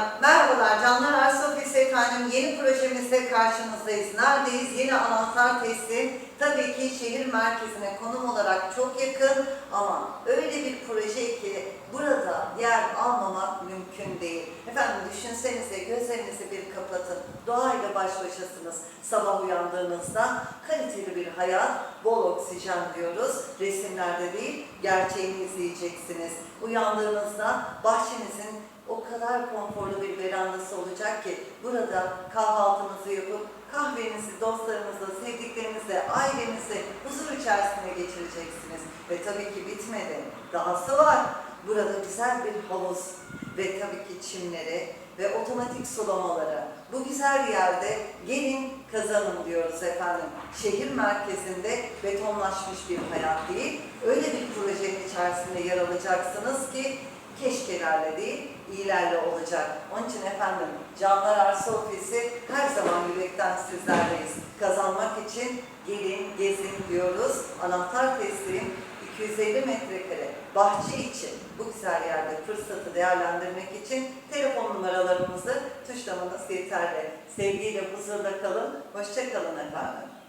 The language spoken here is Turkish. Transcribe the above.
Merhabalar Canlar Arsa Ofisi efendim. Yeni projemizde karşınızdayız. Neredeyiz? Yeni anahtar testi. Tabii ki şehir merkezine konum olarak çok yakın ama öyle bir proje yer almamak mümkün değil. Efendim düşünsenize gözlerinizi bir kapatın. Doğayla baş başasınız. Sabah uyandığınızda kaliteli bir hayat, bol oksijen diyoruz. Resimlerde değil, gerçeğini izleyeceksiniz. Uyandığınızda bahçenizin o kadar konforlu bir verandası olacak ki burada kahvaltınızı yapıp kahvenizi dostlarınızla, sevdiklerinizle, ailenizle huzur içerisinde geçireceksiniz. Ve tabii ki bitmedi. Dahası var. Burada güzel bir havuz ve tabii ki çimleri ve otomatik sulamaları. Bu güzel yerde gelin kazanın diyoruz efendim. Şehir merkezinde betonlaşmış bir hayat değil. Öyle bir projenin içerisinde yer alacaksınız ki keşkelerle değil, iyilerle olacak. Onun için efendim Canlar Arsa Ofisi her zaman yürekten sizlerleyiz. Kazanmak için gelin, gezin diyoruz. Anahtar teslim 250 metrekare bahçe için bu güzel yerde fırsatı değerlendirmek için telefon numaralarımızı tuşlamanız yeterli. Sevgiyle huzurla kalın, hoşça efendim.